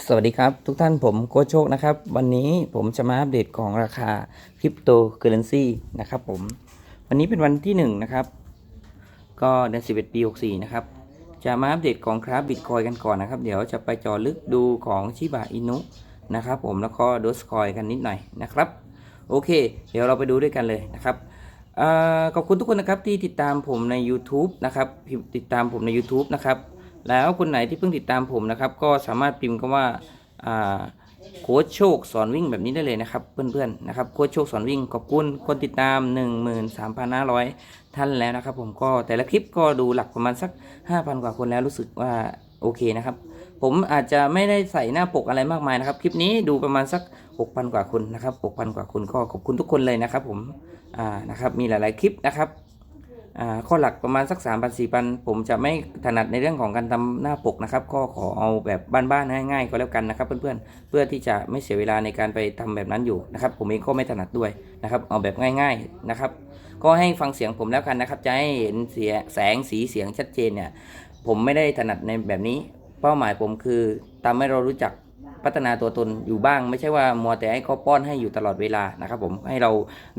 สวัสดีครับทุกท่านผมโกโชคนะครับ วันนี้ผมจะมาอัปเดตของราคาคริปโตเคอเรนซีนะครับผม วันนี้เป็นวันที่ 1 นะครับ ก็เดือน11 ปี 64 นะครับ จะมาอัปเดตของคราฟบิตคอยกันก่อนนะครับ เดี๋ยวจะไปจอลึกดูของชิบะอินุนะครับผมแล้วก็โดสคอยกันนิดหน่อยนะครับ โอเค เดี๋ยวเราไปดูด้วยกันเลยนะครับอขอบคุณทุกคนนะครับที่ติดตามผมใน YouTube นะครับติดตามผมใน YouTube นะครับ แล้วคนไหนที่เพิ่งติดตามผมนะครับ ก็สามารถพิมพ์คำว่าอ่าโค้ชโชคสอนวิ่งแบบนี้ได้เลยนะครับ เพื่อนๆนะครับโค้ชโชคสอนวิ่งขอบคุณคนติดตาม 13,500 ท่านแล้วนะครับ ผมก็แต่ละคลิปก็ดูหลักประมาณสัก 5,000 กว่าคนแล้วรู้สึกว่าโอเคนะครับ ผมอาจจะไม่ได้ใส่หน้าปกอะไรมากมายนะครับ คลิปนี้ดูประมาณสัก 6,000 กว่าคนนะครับ 6,000 กว่าคนก็ขอบคุณทุกคนเลยนะครับ ผมอ่านะครับมีหลายๆคลิปนะครับ ข้อหลักประมาณสัก3 0 0 0 4 0 0 ผมจะไม่ถนัดในเรื่องของการทำหน้าปกนะครับ ก็ขอเอาแบบบ้านๆง่ายๆก็แล้วกันนะครับ เพื่อนๆ เพื่อที่จะไม่เสียเวลาในการไปทำแบบนั้นอยู่นะครับ ผมเองก็ไม่ถนัดด้วยนะครับ เอาแบบง่าย ๆนะครับ ก็ให้ฟังเสียงผมแล้วกันนะครับ จะให้เห็นเสียแสงสีเสียงชัดเจนเนี่ย ผมไม่ได้ถนัดในแบบนี้ เป้าหมายผมคือทำให้เรารู้จัก พัฒนาตัวตนอยู่บ้าง ไม่ใช่ว่ามัวแต่ให้เขาป้อนให้อยู่ตลอดเวลานะครับผมให้เรา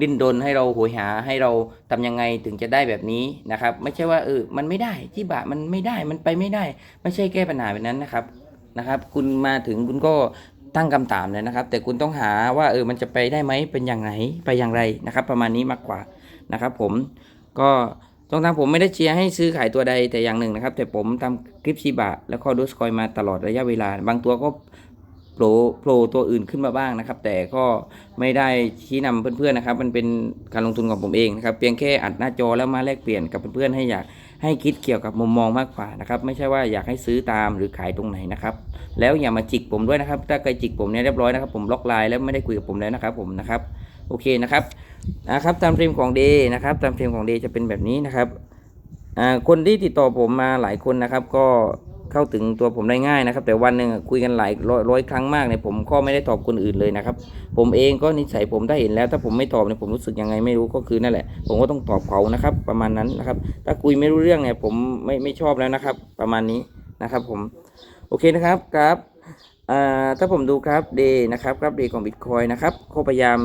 ดิ้นรนให้เราโหยหาให้เราทำยังไงถึงจะได้แบบนี้นะครับไม่ใช่ว่าเออมันไม่ได้ที่บะมันไม่ได้มันไปไม่ได้ ไม่ใช่แก้ปัญหาแบบนั้นนะครับนะครับ คุณมาถึงคุณก็ตั้งคำถามเลยนะครับ แต่คุณต้องหาว่าเออมันจะไปได้ไหมเป็นอย่างไรไปอย่างไรนะครับ ประมาณนี้มากกว่านะครับ ผมก็ตรงทางผมไม่ได้เชียร์ให้ซื้อขายตัวใดแต่อย่างหนึ่งนะครับ แต่ผมทำคลิปชีบะแล้วก็ดูสคอยมาตลอดระยะเวลา บางตัวก็ โผล่โผล่ตัวอื่นขึ้นมาบ้างนะครับ แต่ก็ไม่ได้ชี้นำเพื่อนๆนะครับ มันเป็นการลงทุนของผมเองนะครับเพียงแค่อัดหน้าจอแล้วมาแลกเปลี่ยนกับเพื่อนๆให้อยากให้คิดเกี่ยวกับมุมมองมากกว่านะครับ ไม่ใช่ว่าอยากให้ซื้อตามหรือขายตรงไหนนะครับ แล้วอย่ามาจิกผมด้วยนะครับ ถ้าใครจิกผมเนี่ยเรียบร้อยนะครับ ผมล็อกไลน์แล้วไม่ได้คุยกับผมแล้วนะครับ ผมนะครับโอเคนะครับนะครับตามเฟรมของเดย์นะครับตามเฟรมของเดย์จะเป็นแบบนี้นะครับอ่าคนที่ติดต่อผมมาหลายคนนะครับ ก็ เข้าถึงตัวผมได้ง่ายนะครับ แต่วันหนึ่งคุยกันหลายร้อยร้อยครั้งมากเนี่ยผมก็ไม่ได้ตอบคนอื่นเลยนะครับ ผมเองก็นิสัยผมถ้าเห็นแล้ว ถ้าผมไม่ตอบเนี่ยผมรู้สึกยังไงไม่รู้ก็คือนั่นแหละ ผมก็ต้องตอบเขานะครับ ประมาณนั้นนะครับ ถ้าคุยไม่รู้เรื่องเนี่ยผมไม่ไม่ชอบแล้วนะครับ ประมาณนี้นะครับ ผมโอเคนะครับครับถ้าผมดูครับเดย์นะครับครับเดย์ของบิตคอยนะครับก็พยายาม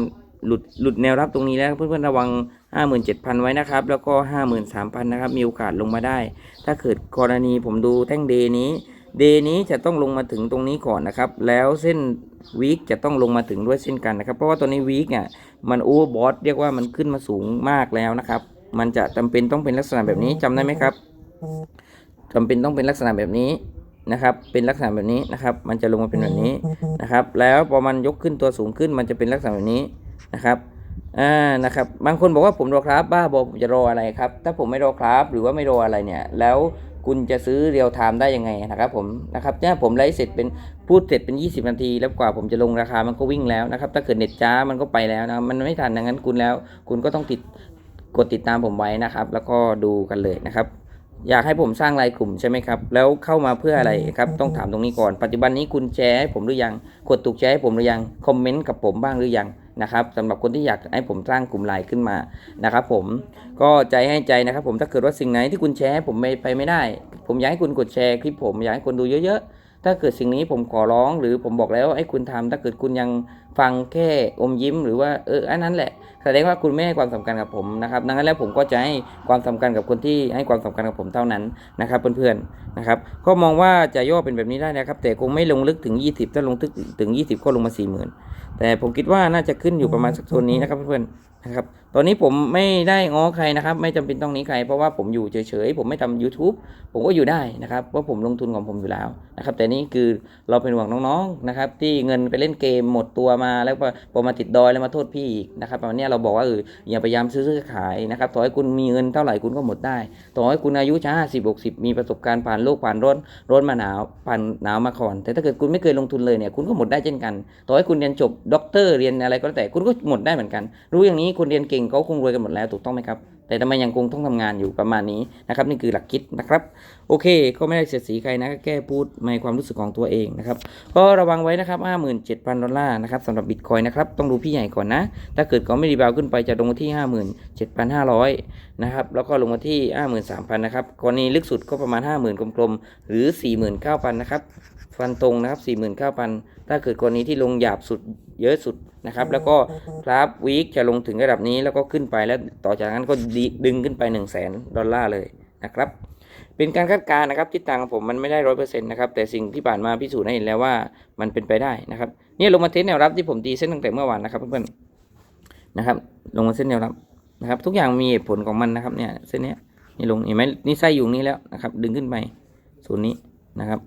หลุดหลุดแนวรับตรงนี้แล้วเพื่อนๆระวัง 57,000 ไว้นะครับ แล้วก็ 53,000 นะครับ มีโอกาสลงมาได้ ถ้าเกิดกรณีผมดูแท่งเดย์นี้ เดย์นี้จะต้องลงมาถึงตรงนี้ก่อนนะครับ แล้วเส้นวีคจะต้องลงมาถึงด้วยเช่นกันนะครับ เพราะว่าตัวนี้วีคเนี่ย มันโอเวอร์บอทเรียกว่ามันขึ้นมาสูงมากแล้วนะครับ มันจะจำเป็นต้องเป็นลักษณะแบบนี้จำได้ไหมครับจำเป็นต้องเป็นลักษณะแบบนี้นะครับ เป็นลักษณะแบบนี้นะครับ มันจะลงมาเป็นแบบนี้นะครับ แล้วพอมันยกขึ้นตัวสูงขึ้น มันจะเป็นลักษณะแบบนี้นะครับ อ่านะครับบางคนบอกว่าผมรอครับ บ้าบอผมจะรออะไรครับ ถ้าผมไม่รอครับหรือว่าไม่รออะไรเนี่ย แล้วคุณจะซื้อเรียลไทม์ได้ยังไงนะครับผมนะครับเนี่ยผมไลฟ์เสร็จเป็นพูดเสร็จเป็น 20 นาที แล้วกว่าผมจะลงราคามันก็วิ่งแล้วนะครับ ถ้าเกิดเน็ตจ้ามันก็ไปแล้วนะมันไม่ทันดังนั้นคุณแล้ว คุณก็ต้องติดกดติดตามผมไว้นะครับ แล้วก็ดูกันเลยนะครับอยากให้ผมสร้างรายกลุ่มใช่ไหมครับ แล้วเข้ามาเพื่ออะไรครับ ต้องถามตรงนี้ก่อน ปัจจุบันนี้คุณแชร์ให้ผมหรือยัง กดถูกแชร์ให้ผมหรือยัง คอมเมนต์กับผมบ้างหรือยัง นะครับสำหรับคนที่อยากให้ผมสร้างกลุ่มไลน์ขึ้นมานะครับผมก็ใจให้ใจนะครับ ผมถ้าเกิดว่าสิ่งไหนที่คุณแชร์ให้ผมไปไม่ได้ ผมอยากให้คุณกดแชร์คลิปผมอยากให้คนดูเยอะ ๆ ถ้าเกิดสิ่งนี้ผมขอร้องหรือผมบอกแล้วให้คุณทำถ้าเกิดคุณยังฟังแค่อมยิ้มหรือว่าเอออันนั้นแหละแสดงว่าคุณไม่ให้ความสำคัญกับผมนะครับดังนั้นแล้วผมก็จะให้ความสำคัญกับคนที่ให้ความสำคัญกับผมเท่านั้นนะครับเพื่อนๆนะครับก็มองว่าจะย่อเป็นแบบนี้ได้นะครับ แต่คงไม่ลงลึกถึง 20 ถ้าลงลึกถึง 20 ก็ลงมา 40,000 แต่ผมคิดว่าน่าจะขึ้นอยู่ประมาณสักโซนนี้นะครับเพื่อนๆนะครับตอนนี้ผมไม่ได้ง้อใครนะครับ ไม่จำเป็นต้องหนี้ใคร เพราะว่าผมอยู่เฉยๆผมไม่ทำ YouTube ผมก็อยู่ได้นะครับเพราะผมลงทุนของผมอยู่แล้วนะครับแต่นี่คือเราเป็นห่วงน้องๆนะครับที่เงินไปเล่นเกมหมดตัวมาแล้วพอมาติดดอยแล้วมาโทษพี่อีกนะครับวันนี้เราบอกว่าเอออย่าพยายามซื้อขายนะครับต่อให้คุณมีเงินเท่าไหร่คุณก็หมดได้ต่อให้คุณอายุจะห้าสิบหกสิบมีประสบการณ์ผ่านโลกผ่านร้อนร้อนมาหนาวผ่านหนาวมาก่อน แต่ถ้าเกิดคุณไม่เคยลงทุนเลยเนี่ยคุณก็หมดได้เช่นกัน ต่อให้คุณเรียนจบด็อกเตอร์เรียนอะไรก็แล้วแต่คุณก็หมดได้เหมือนกัน รู้อย่างนี้คนเรียนเก่งเขาคงรวยกันหมดแล้วถูกต้องไหมครับ แต่ทำไมยังคงต้องทำงานอยู่ประมาณนี้นะครับนี่คือหลักคิดนะครับ โอเค ก็ไม่ได้เสียสีใครนะก็แค่พูดในความรู้สึกของตัวเองนะครับก็ระวังไว้นะครับ 57,000 ดอลลาร์นะครับสำหรับบิตคอยนะครับต้องดูพี่ใหญ่ก่อนนะ ถ้าเกิดเขาไม่รีบาวขึ้นไปจะลงมาที่ 57,500 นะครับแล้วก็ลงมาที่ 53,000 นะครับกรณีลึกสุดก็ประมาณ 50,000 กลมๆหรือ 49,000 นะครับฟันตรงนะครับ 49,000 ถ้าเกิดกรณีที่ลงหยาบสุดเยอะสุดนะครับ แล้วก็กราฟวีคจะลงถึงระดับนี้แล้วก็ขึ้นไปแล้วต่อจากนั้นก็ดีดึงขึ้นไป 1 0 0 0 0แดอลลาร์เลยนะครับ เป็นการคาดการณ์นะครับทิศทางของผมมันไม่ได้ร้อยเปอร์เซ็นต์นะครับแต่สิ่งที่ผ่านมาพิสูจน์ให้เห็นแล้วว่ามันเป็นไปได้นะครับเนี่ยลงมาเทสแนวรับที่ผมตีเส้นตั้งแต่เมื่อวานนะครับเพื่อนๆนะครับ ลงมาเส้นแนวรับนะครับ ทุกอย่างมีเหตุผลของมันนะครับเนี่ยเส้นเนี้ยนี่ลงเห็นไหมนี่ไส้อยู่นี้แล้วนะครับ ดึงขึ้นไปศูนย์นี้นะครับ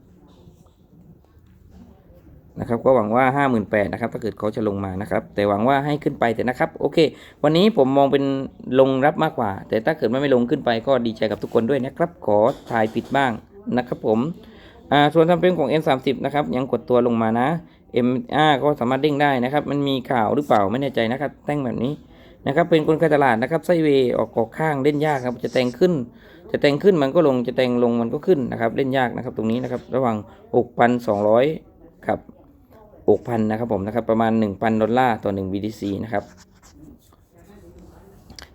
นะครับก็หวังว่าห้าหมื่นแปดนะครับถ้าเกิดเขาจะลงมานะครับแต่หวังว่าให้ขึ้นไปแต่นะครับโอเค วันนี้ผมมองเป็นลงรับมากกว่า แต่ถ้าเกิดไม่ลงขึ้นไปก็ดีใจกับทุกคนด้วยนะครับขอถ่ายผิดบ้างนะครับผมอ่าส่วนทำเป็นของ N30 นะครับยังกดตัวลงมานะ MR ก็สามารถเด้งได้นะครับมันมีข่าวหรือเปล่าไม่แน่ใจนะครับแต่งแบบนี้นะครับเป็นกลไกตลาดนะครับไซเวย์ออกกอกข้างเล่นยากครับจะแต่งขึ้น จะแต่งขึ้นมันก็ลงจะแต่งลงมันก็ขึ้นนะครับเล่นยากนะครับตรงนี้นะครับระหว่าง 6,200กับ 6,000 นะครับผมนะครับประมาณ 1,000 ดอลลาร์ต่อ 1 BTC นะครับ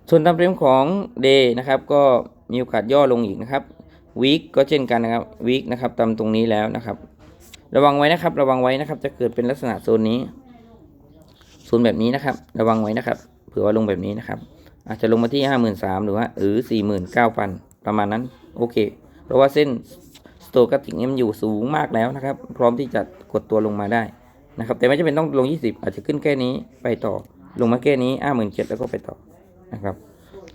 ส่วนตามเฟรมของ Day นะครับก็มีโอกาสย่อลงอีกนะครับ Week ก็เช่นกันนะครับ Week นะครับตามตรงนี้แล้วนะครับ ระวังไว้นะครับ ระวังไว้นะครับ จะเกิดเป็นลักษณะโซนนี้โซนแบบนี้นะครับ ระวังไว้นะครับเผื่อว่าลงแบบนี้นะครับ อาจจะลงมาที่ 53,000หรือว่าหรือ49,000 ประมาณนั้นโอเค เพราะว่าเส้นสโตกัติกเนี่ยมันอยู่สูงมากแล้วนะครับ พร้อมที่จะกดตัวลงมาได้ นะครับแต่ไม่จำเป็นต้องลง 20 อาจจะขึ้นแค่นี้ไปต่อลงมาแค่นี้57,000แล้วก็ไปต่อนะครับ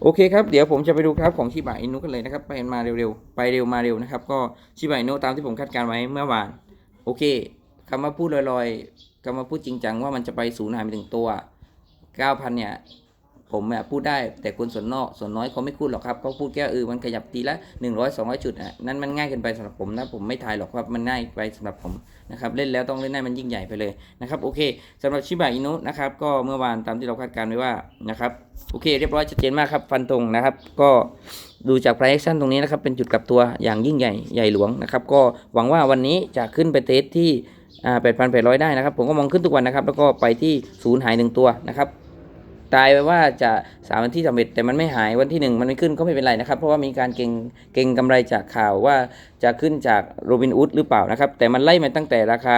โอเคครับเดี๋ยวผมจะไปดูครับของชิบะอินุกันเลยนะครับไปมาเร็วๆไปเร็วมาเร็วนะครับ ก็ชิบะอินุตามที่ผมคาดการไว้เมื่อวาน โอเคคำว่าพูดลอยๆคำว่าพูดจริงจังว่ามันจะไปศูนย์หายไปถึงตัว9,000เนี่ย ผมเนี่ยพูดได้แต่คนส่วนนอกส่วนน้อยเขาไม่พูดหรอกครับเขาพูดแค่เออมันขยับทีละ 100 200 จุดอะนั่นมันง่ายเกินไปสำหรับผมนะผมไม่ทายหรอกว่ามันง่ายไปสำหรับผมนะครับเล่นแล้วต้องเล่นให้มันยิ่งใหญ่ไปเลยนะครับโอเคสำหรับชิบะอินุนะครับก็เมื่อวานตามที่เราคาดการณ์ไว้ว่านะครับโอเค เรียบร้อยชัดเจนมากครับฟันตรงนะครับก็ดูจาก price action ตรงนี้นะครับเป็นจุดกลับตัวอย่างยิ่งใหญ่ใหญ่หลวงนะครับก็หวังว่าวันนี้จะขึ้นไปเทสที่อ่า8,800 ได้นะครับ ผมก็มองขึ้นทุกวันนะครับ แล้วก็ไปที่ศูนย์หายหนึ่งตัวนะครับ ตายไปว่าจะสามวันที่สำเร็จแต่มันไม่หายวันที่หนึ่งมันไม่ขึ้นก็ไม่เป็นไรนะครับ เพราะว่ามีการเก่งเก่งกำไรจากข่าวว่าจะขึ้นจากโรบินอูดหรือเปล่านะครับ แต่มันไล่มาตั้งแต่ราคา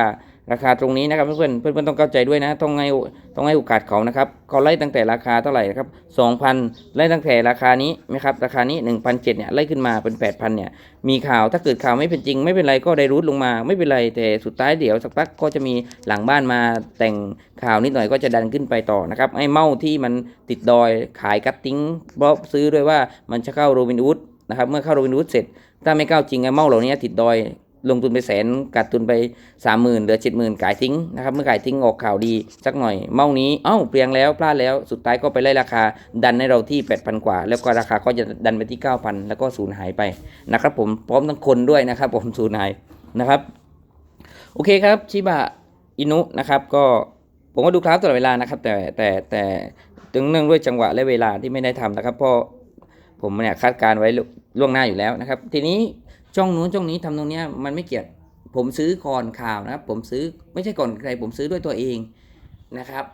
ราคาตรงนี้นะครับเพื่อนๆเพื่อนต้องเข้าใจด้วยนะต้องให้ต้องให้โอกาสเขานะครับเขาไล่ตั้งแต่ราคาเท่าไหร่นะครับสองพันไล่ตั้งแต่ราคานี้นะครับราคานี้หนึ่งพันเจ็ดเนี่ยไล่ขึ้นมาเป็นแปดพันเนี่ยมีข่าวถ้าเกิดข่าวไม่เป็นจริง ไม่เป็นไรก็ได้รูทลงมาไม่เป็นไรแต่สุดท้ายเดี๋ยวสักพักก็จะมีหลังบ้านมาแต่งข่าวนิดหน่อยก็จะดันขึ้นไปต่อนะครับไอ้เมาที่มันติดดอยขายกัตติ้งเพราะซื้อด้วยว่ามันจะเข้าโรบิน o ูดนะครับเมื่อเข้าโรบิน o ูดเสร็จถ้าไม่เข้าจริงไอ้เมาเหล่านี้ติดดอย ลงทุนไปแสนกัดทุนไปสามหมื่นเหลือเจ็ดหมื่นขายทิ้งนะครับเมื่อขายทิ้งออกข่าวดีสักหน่อยเมานี้เอ้าเปลี่ยงแล้วพลาดแล้วสุดท้ายก็ไปไล่ราคาดันให้เราที่ 8,000 กว่า แล้วก็ราคาก็จะดันไปที่ 9,000 แล้วก็สูญหายไปนะครับผมพร้อมทั้งคนด้วยนะครับผมสูญหายนะครับโอเคครับชิบะอินุนะครับก็ผมก็ดูคราฟตลอดเวลานะครับ แต่แต่แต่ตึงเนื่องด้วยจังหวะและเวลาที่ไม่ได้ทำนะครับเพราะผมเนี่ยคาดการณ์ไว้ล่วงหน้าอยู่แล้วนะครับ ทีนี้ ช่องนู้นช่องนี้ทำตรงเนี้ยมันไม่เกี่ยวผมซื้อก่อนข่าวนะครับ ผมซื้อไม่ใช่ก่อนใคร ผมซื้อด้วยตัวเองนะครับ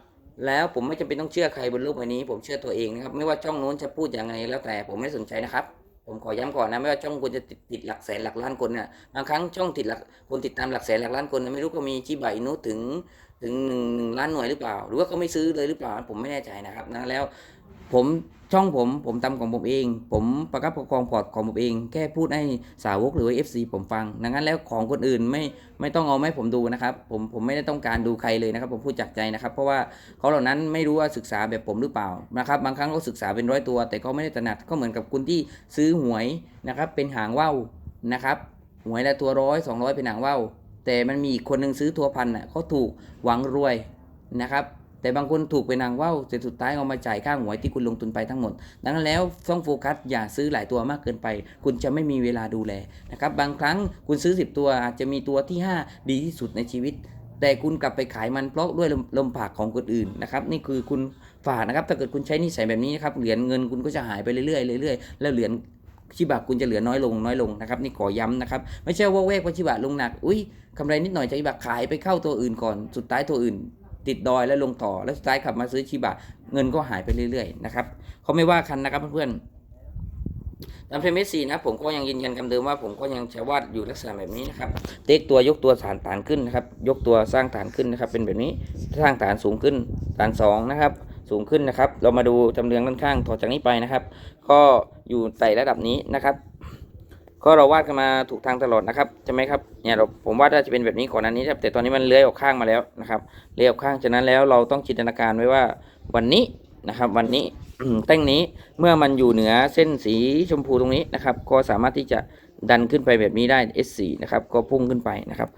แล้วผมไม่จำเป็นต้องเชื่อใครบนโลกใบนี้ ผมเชื่อตัวเองนะครับ ไม่ว่าช่องนู้นจะพูดอย่างไรแล้วแต่ผมไม่สนใจนะครับ ผมขอย้ำก่อนนะไม่ว่าช่องคุณจะติดติดหลักแสนหลักล้านคนเนี่ยบางครั้งช่องติดหลักคนติดตามหลักแสนหลักล้านคนไม่รู้ก็มีชิบะอินุถึงถึงหนึ่งหนึ่งล้านหน่วยหรือเปล่า หรือว่าเขาไม่ซื้อเลยหรือเปล่าผมไม่แน่ใจนะครับนะแล้วผม ช่องผมผมทำของผมเอง ผมประคับประคองพอร์ตของผมเอง แค่พูดให้สาวกหรือว่า FC ผมฟังดังนั้นแล้วของคนอื่นไม่ไม่ต้องเอาไม่ผมดูนะครับ ผมผมไม่ได้ต้องการดูใครเลยนะครับผมพูดจากใจนะครับ เพราะว่าเขาเหล่านั้นไม่รู้ว่าศึกษาแบบผมหรือเปล่านะครับบางครั้งเขาศึกษาเป็นร้อยตัว แต่เขาไม่ได้ตระหนักก็เหมือนกับคุณที่ซื้อหวยนะครับเป็นหางว่าวนะครับหวยละตัวร้อยสองร้อยเป็นหางว่าวแต่มันมีอีกคนหนึ่งซื้อตัวพันอะเขาถูกหวังรวยนะครับ แต่บางคนถูกไปนางว่าวแต่สุดท้ายเอามาจ่ายค่าหวยที่คุณลงทุนไปทั้งหมด ดังนั้นแล้วต้องโฟกัสอย่าซื้อหลายตัวมากเกินไป คุณจะไม่มีเวลาดูแลนะครับบางครั้งคุณซื้อ 10 ตัวอาจจะมีตัวที่ 5 ดีที่สุดในชีวิต แต่คุณกลับไปขายมันเพราะด้วยลมปากของคนอื่นนะครับนี่คือคุณฝากนะครับถ้าเกิดคุณใช้นิสัยแบบนี้นะครับเหรียญเงินคุณก็จะหายไปเรื่อยๆเรื่อยๆแล้วเหรียญชิบะคุณจะเหลือน้อยลงน้อยลงนะครับนี่ขอย้ำนะครับไม่ใช่ว่าแวกว่าชิบะลงหนักอุ้ยกำไรนิดหน่อยจากชิบะขายไปเข้าตัวอื่นก่อน สุดท้ายตัวอื่น ติดดอยแล้วลงต่อแล้วสุดท้ายขับมาซื้อชิบะเงินก็หายไปเรื่อยๆนะครับเขาไม่ว่ากันนะครับเพื่อนๆตามเพลย์เมสซีนะผมก็ยังยืนยันคำเดิมว่าผมก็ยังจะวาดอยู่ลักษณะแบบนี้นะครับเต็กตัวยกตัวฐานฐานขึ้นนะครับยกตัวสร้างฐานขึ้นนะครับ เป็นแบบนี้สร้างฐานสูงขึ้นฐานสองนะครับสูงขึ้นนะครับ เรามาดูจำเรียงด้านข้างต่อจากนี้ไปนะครับ ก็อยู่ไต่ระดับนี้นะครับ ก็เราวาดกันมาถูกทางตลอดนะครับใช่ไหมครับเนี่ยเราผมวาดว่าจะเป็นแบบนี้ก่อนอันนี้ครับแต่ตอนนี้มันเลื้อยออกข้างมาแล้วนะครับเลื้อยออกข้างฉะนั้นแล้วเราต้องจินตนาการไว้ว่าวันนี้นะครับวันนี้แต้งนี้เมื่อมันอยู่เหนือเส้นสีชมพูตรงนี้นะครับ ก็สามารถที่จะดันขึ้นไปแบบนี้ได้ S4 นะครับก็พุ่งขึ้นไปนะครับ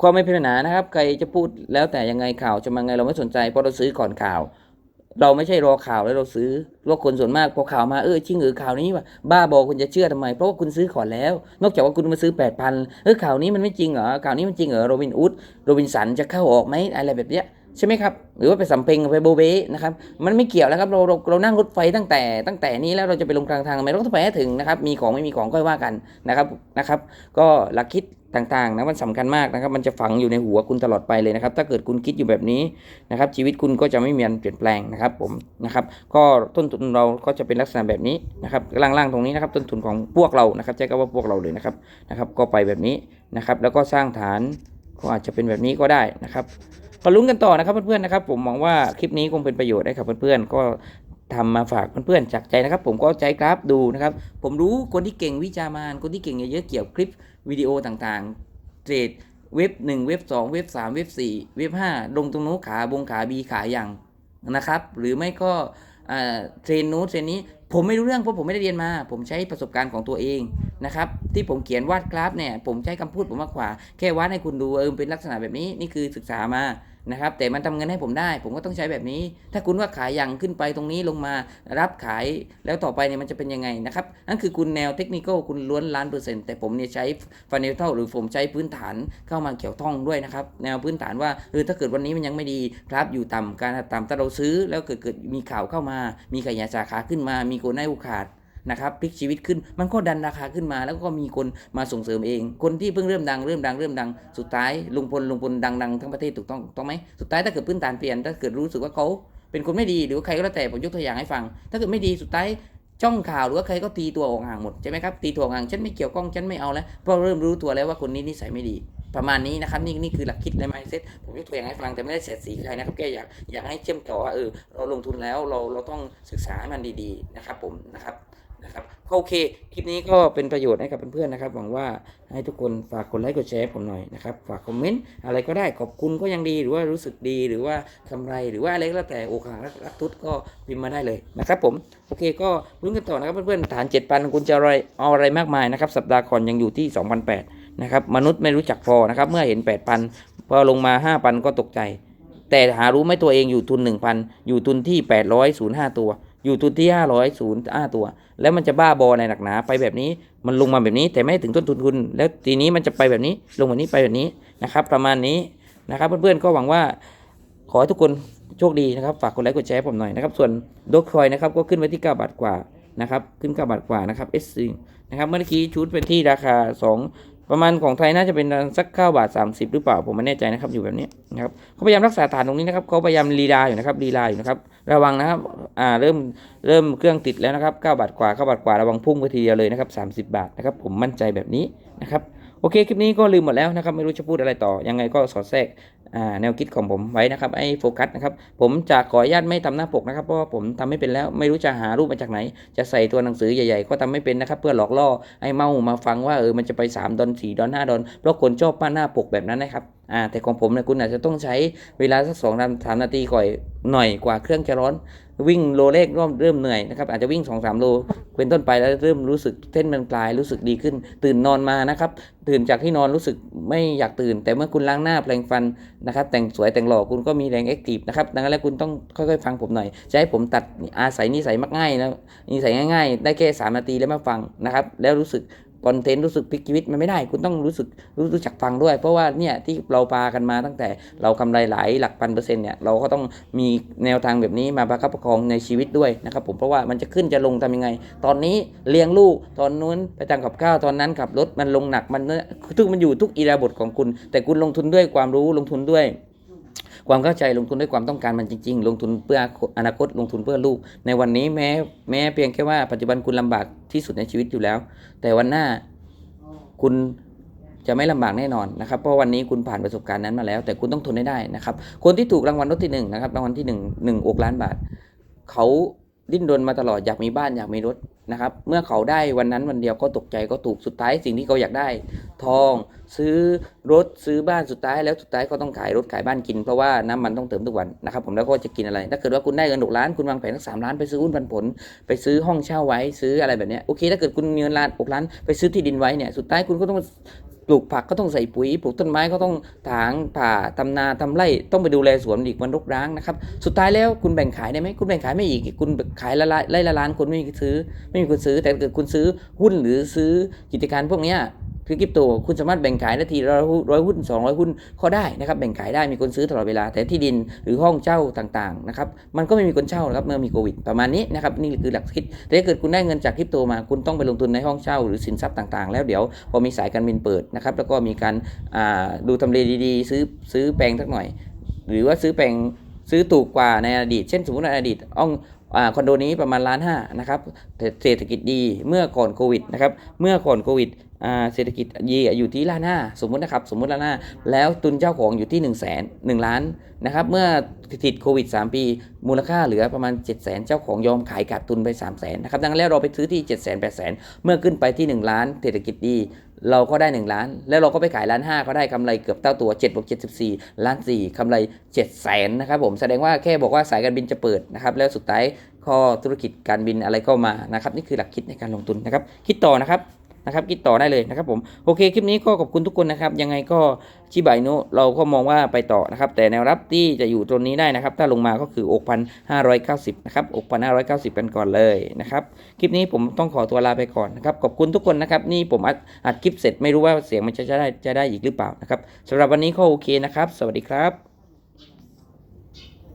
ความไม่พิจารณานะครับ ใครจะพูดแล้วแต่ยังไงข่าวจะมาไงเราไม่สนใจเพราะเราซื้อก่อนข่าว เราไม่ใช่รอข่าวแล้วเราซื้อรอคนส่วนมากพอข่าวมาเออจริงหรือข่าวนี้ว่าบ้าบอคุณจะเชื่อทำไม เพราะว่าคุณซื้อก่อนแล้ว นอกจากว่าคุณมาซื้อ8,000เออข่าวนี้มันไม่จริงเหรอข่าวนี้มันจริงเหรอโรบินอุดโรบินสันจะเข้าออกไหมอะไรแบบเนี้ยใช่ไหมครับ หรือว่าไปสำเพ็งไปโบเบ้นะครับ มันไม่เกี่ยวแล้วครับ เราเราเรานั่งรถไฟตั้งแต่ตั้งแต่นี้แล้วเราจะไปลงกลางทางทำไมเราต้องไปให้ถึงนะครับ มีของไม่มีของก็ว่ากันนะครับนะครับ ก็หลักคิด ต่างๆนะมันสำคัญมากนะครับมันจะฝังอยู่ในหัวคุณตลอดไปเลยนะครับ ถ้าเกิดคุณคิดอยู่แบบนี้นะครับ ชีวิตคุณก็จะไม่มีอันเปลี่ยนแปลงนะครับผมนะครับ ก็ต้นทุนเราก็จะเป็นลักษณะแบบนี้นะครับล่างๆตรงนี้นะครับ ต้นทุนของพวกเรานะครับใช้คำว่าพวกเราเลยนะครับนะครับ ก็ไปแบบนี้นะครับ แล้วก็สร้างฐานก็อาจจะเป็นแบบนี้ก็ได้นะครับก็ลุ้นกันต่อนะครับเพื่อนๆนะครับ ผมหวังว่าคลิปนี้คงเป็นประโยชน์ให้กับเพื่อนๆก็ทำมาฝากเพื่อนๆจากใจนะครับ ผมก็ใจกราฟดูนะครับ ผมรู้คนที่เก่งวิจามานคนที่เก่งเยอะๆเกี่ยวคลิป วิดีโอต่างๆ เทรดเว็บ 1 เว็บ 2 เว็บ 3 เว็บ 4 เว็บ 5 ลงตรงนู้ขาบงขาบีขาอย่างนะครับ หรือไม่ก็เทรนนู้ตเทรนนี้ผมไม่รู้เรื่องเพราะผมไม่ได้เรียนมา ผมใช้ประสบการณ์ของตัวเองนะครับที่ผมเขียนวาดกราฟเนี่ยผมใช้คำพูดผมมากกว่า แค่วาดให้คุณดูเออเป็นลักษณะแบบนี้นี่คือศึกษามา นะครับแต่มันทำเงินให้ผมได้ ผมก็ต้องใช้แบบนี้ ถ้าคุณว่าขายอย่างขึ้นไปตรงนี้ลงมารับขายแล้วต่อไปเนี่ยมันจะเป็นยังไงนะครับนั่นคือคุณแนวเทคนิคคุณล้วนล้านเปอร์เซ็นต์แต่ผมเนี่ยใช้ฟันเนลเท่าหรือผมใช้พื้นฐานเข้ามาเกี่ยวข้องด้วยนะครับแนวพื้นฐานว่าเออถ้าเกิดวันนี้มันยังไม่ดีกราฟอยู่ต่ำการต่ำถ้าเราซื้อแล้วเกิดเกิดมีข่าวเข้ามา มีขยายสาขาขึ้นมา มีโกนให้โอกาส นะครับพลิกชีวิตขึ้น มันก็ดันราคาขึ้นมา แล้วก็มีคนมาส่งเสริมเอง คนที่เพิ่งเริ่มดังเริ่มดังเริ่มดัง สุดท้ายลุงพลลุงพลดังดังทั้งประเทศถูกต้องถูกต้องไหมสุดท้ายถ้าเกิดพื้นฐานเปลี่ยนถ้าเกิดรู้สึกว่าเขาเป็นคนไม่ดีหรือว่าใครก็แล้วแต่ผมยกตัวอย่างให้ฟัง ถ้าเกิดไม่ดีสุดท้ายจ้องข่าวหรือว่าใครก็ตีตัวออกห่างหมดใช่ไหมครับตีตัวออกห่างฉันไม่เกี่ยวข้องฉันไม่เอาแล้วเพราะเริ่มรู้ตัวแล้วว่าคนนี้นิสัยไม่ดีประมาณนี้นะครับนี่นี่คือหลักคิดและ mindset ผมยกตัวอย่างให้ฟังแต่ไม่ได้เสียดสีใครนะครับแค่อยากอยากให้เชื่อมต่อว่าเออเราลงทุนแล้วเราเราต้องศึกษาให้มันดีๆนะครับผมนะครับ นะครับก็โอเคคลิปนี้ก็เป็นประโยชน์ให้กับเพื่อนๆนะครับหวังว่าให้ทุกคนฝากกดไลค์กดแชร์ผมหน่อยนะครับฝากคอมเมนต์อะไรก็ได้ขอบคุณก็ยังดีหรือว่ารู้สึกดีหรือว่ากำไรหรือว่าอะไรก็แล้วแต่โอกาสรักทุกก็พิมพ์มาได้เลยนะครับผมโอเคก็ลุ้นกันต่อนะครับเพื่อนๆฐาน7,000คุณจะอะไรเอาอะไรมากมายนะครับสัปดาห์ก่อนยังอยู่ที่2,008นะครับมนุษย์ไม่รู้จักพอนะครับเมื่อเห็น8,000พอลงมา5,000ก็ตกใจแต่หารู้ไหมตัวเองอยู่ทุน 1,000 อยู่ทุนที่ 805 ตัวอยู่ทุนที่ 505ตัว แล้วมันจะบ้าบอในหนักหนาไปแบบนี้มันลงมาแบบนี้ แต่ไม่ถึงต้นทุนคุณแล้วทีนี้มันจะไปแบบนี้ลงแบบนี้ไปแบบนี้นะครับ ประมาณนี้นะครับเพื่อนๆก็หวังว่าขอให้ทุกคนโชคดีนะครับ ฝากกดไลค์กดแชร์ผมหน่อยนะครับ ส่วนดอกคอยนะครับก็ขึ้นไปที่9บาทกว่านะครับ ขึ้น9บาทกว่านะครับ S นะครับ เมื่อกี้ชุดเป็นที่ราคา 2 ประมาณของไทยน่าจะเป็นสักเก้าบาทสามสิบหรือเปล่าผมไม่แน่ใจนะครับอยู่แบบนี้นะครับเขาพยายามรักษาฐานตรงนี้นะครับเขาพยายามลีลาอยู่นะครับลีลาอยู่นะครับระวังนะครับอ่าเริ่มเริ่มเครื่องติดแล้วนะครับเก้าบาทกว่าเก้าบาทกว่าระวังพุ่งไปทีเดียวเลยนะครับสาสิบาทนะครับผมมั่นใจแบบนี้นะครับโอเคคลิปนี้ก็ลืมหมดแล้วนะครับไม่รู้จะพูดอะไรต่อยังไงก็สอดแทรก แนวคิดของผมไว้นะครับไอ้โฟกัสนะครับผมจะขออนุญาตไม่ทำหน้าปกนะครับเพราะว่าผมทำไม่เป็นแล้วไม่รู้จะหารูปมาจากไหน จะใส่ตัวหนังสือใหญ่ๆ ก็ทำไม่เป็นนะครับเพื่อหลอกล่อไอ้เมามาฟังว่าเออมันจะไป 3 ดอล4ดอล5ดอลเพราะคนชอบป้าหน้าปกแบบนั้นนะครับอ่าแต่ของผมเนี่ยคุณอาจจะต้องใช้เวลาสักสองสามนาทีก่อนหน่อยกว่าเครื่องจะร้อน วิ่งโลเลขเริ่มเริ่มเหนื่อยนะครับอาจจะวิ่ง2อสโลเป็นต้นไปแล้วเริ่มรู้สึกเส้นมันปลายรู้สึกดีขึ้น ตื่นนอนมานะครับตื่นจากที่นอนรู้สึกไม่อยากตื่น แต่เมื่อคุณล้างหน้าแปรงฟันนะครับแต่งสวยแต่งหล่อคุณก็มีแรงแอคทีฟนะครับดังนั้นแล้วคุณต้องค่อยๆ ฟังผมหน่อย จะให้ผมตัดอาศัยนิสัยมักง่ายนะนิสัยง่ายๆ ได้แค่3นาทีแล้วมาฟังนะครับแล้วรู้สึก คอนเทนต์รู้สึกพลิกชีวิตมันไม่ได้ คุณต้องรู้สึกรู้รู้จักฟังด้วย เพราะว่าเนี่ยที่เราปากันมาตั้งแต่เรากำไรหลายหลักพันเปอร์เซ็นต์เนี่ยเราก็ต้องมีแนวทางแบบนี้มาประคับประคองในชีวิตด้วยนะครับผมเพราะว่ามันจะขึ้นจะลงทำยังไง ตอนนี้เลี้ยงลูกตอนนู้นไปทำกับข้าวตอนนั้นขับรถมันลงหนักมันทุกมันอยู่ทุกอีราบทของคุณ แต่คุณลงทุนด้วยความรู้ลงทุนด้วย ความเข้าใจลงทุนด้วยความต้องการมันจริง ๆ ลงทุนเพื่ออนาคตลงทุนเพื่อลูก ในวันนี้แม้แม้เพียงแค่ว่าปัจจุบันคุณลำบากที่สุดในชีวิตอยู่แล้ว แต่วันหน้าคุณจะไม่ลำบากแน่นอนนะครับ เพราะวันนี้คุณผ่านประสบการณ์นั้นมาแล้ว แต่คุณต้องทนให้ได้นะครับ คนที่ถูกรางวัลรถที่หนึ่งนะครับรางวัลที่หนึ่งหนึ่งอกล้านบาท เขาดิ้นรนมาตลอดอยากมีบ้านอยากมีรถนะครับ เมื่อเขาได้วันนั้นวันเดียวก็ตกใจก็ถูกสุดท้ายสิ่งที่เขาอยากได้ ทอง ซื้อรถซื้อบ้านสุดท้ายแล้วสุดท้ายก็ต้องขายรถขายบ้านกินเพราะว่าน้ำมันต้องเติมทุกวันนะครับผมแล้วก็จะกินอะไร ถ้าเกิดว่าคุณได้เงินหกล้านคุณวางแผนสักสามล้านไปซื้อหุ้นปันผล ไปซื้อห้องเช่าไว้ซื้ออะไรแบบนี้โอเค ถ้าเกิดคุณมีเงินล้านหกล้านไปซื้อที่ดินไว้เนี่ยสุดท้ายคุณก็ต้องปลูกผักก็ต้องใส่ปุ๋ย ปลูกต้นไม้ก็ต้องถางผ่าทำนาทำไร่ต้องไปดูแลสวนอีกมันรกร้างนะครับ สุดท้ายแล้วคุณแบ่งขายได้ไหมคุณแบ่งขายไม่อีก คุณขายละละไร่ละล้านคนไม่มีซื้อ ไม่มีคนซื้อ แต่เกิดคุณซื้อหุ้นหรือซื้อกิจการพวกนี้ คือคริปโตคุณสามารถแบ่งขายนาทีร้อยหุ้นสองร้อยหุ้นก็ได้นะครับแบ่งขายได้มีคนซื้อตลอดเวลา แต่ที่ดินหรือห้องเช่าต่างๆนะครับมันก็ไม่มีคนเช่านะครับเมื่อมีโควิดประมาณนี้นะครับนี่คือหลักคิด แต่ถ้าเกิดคุณได้เงินจากคริปโตมาคุณต้องไปลงทุนในห้องเช่าหรือสินทรัพย์ต่างๆ แล้วเดี๋ยวพอมีสายการบินเปิดนะครับแล้วก็มีการดูทำเลดีๆ ซื้อซื้อแปลงสักหน่อย หรือว่าซื้อแปลงซื้อถูกกว่าในอดีต เช่นสมมติในอดีตอ่อง คอนโดนี้ประมาณล้านห้านะครับเศรษฐกิจดีเมื่อก่อนโควิดนะครับเมื่อก่อนโควิดเศรษฐกิจดีอยู่ที่ล้านห้าสมมตินะครับสมมติล้านห้าแล้วตุนเจ้าของอยู่ที่1นึ่งแสนหนึ่งล้านนะครับเมื่อติดโควิด 3 ปี มูลค่าเหลือประมาณ 7 0 0 0 0 0เจ้าของยอมขายขาดทุนไป 3 0 0 0 0 0นะครับดังนั้นแล้วเราไปซื้อที่ 7 0 0 0 0 0 8 0 0 0 0 เมื่อขึ้นไปที่ 1 ล้านเศรษฐกิจดี เราก็ได้1ล้าน แล้วเราก็ไปขายล้านห้าก็ได้กำไรเกือบเท่าตัว7บวก74ล้านสี่กำไร7 0 0 0 0นะครับผมแสดงว่าแค่บอกว่าสายการบินจะเปิดนะครับแล้วสุดท้ายข้อธุรกิจการบินอะไรก็มานะครับนี่คือหลักคิดในการลงทุนนะครับคิดต่อนะครับ นะครับคิดต่อได้เลยนะครับผมโอเคคลิปนี้ก็ขอบคุณทุกคนนะครับยังไงก็ชิบายโนเราก็มองว่าไปต่อนะครับแต่แนวรับที่จะอยู่ตรงนี้ได้นะครับถ้าลงมาก็คืออกพันห้าร้อยเก้าสิบนะครับอกพันห้าร้อยเก้าสิบกันก่อนเลยนะครับคลิปนี้ผมต้องขอตัวลาไปก่อนนะครับขอบคุณทุกคนนะครับนี่ผมอัดอดคลิปเสร็จไม่รู้ว่าเสียงมันจะจะได้จะได้อีกหรือเปล่านะครับสำหรับวันนี้ก็โอเคนะครับ สวัสดีครับ